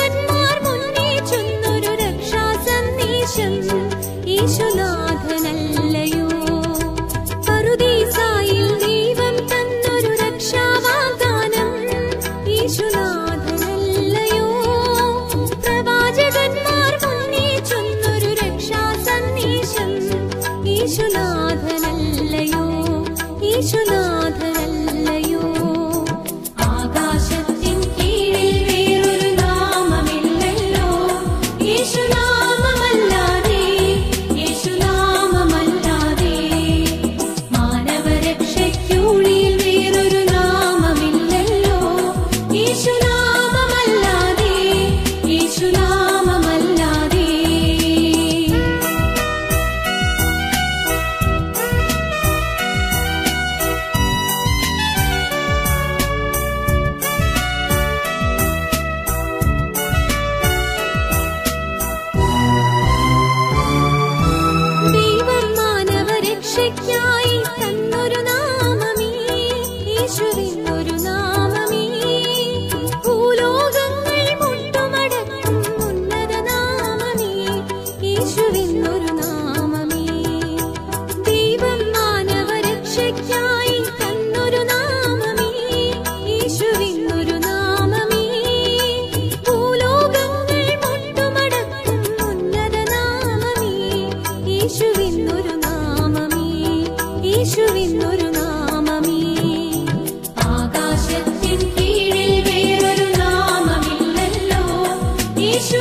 good night. தன்னுரை യേശുവിന്നൊരു ആകാശത്തിൻ കീഴിൽ വേറൊരു നാമമില്ലല്ലോ. യേശു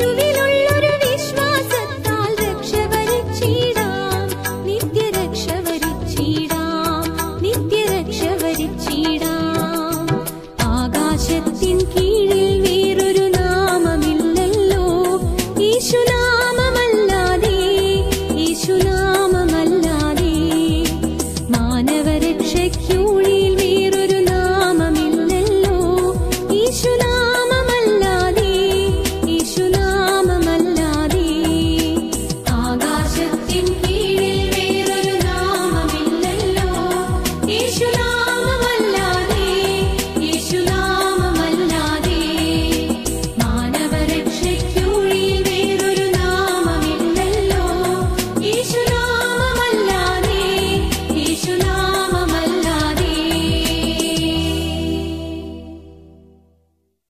suivi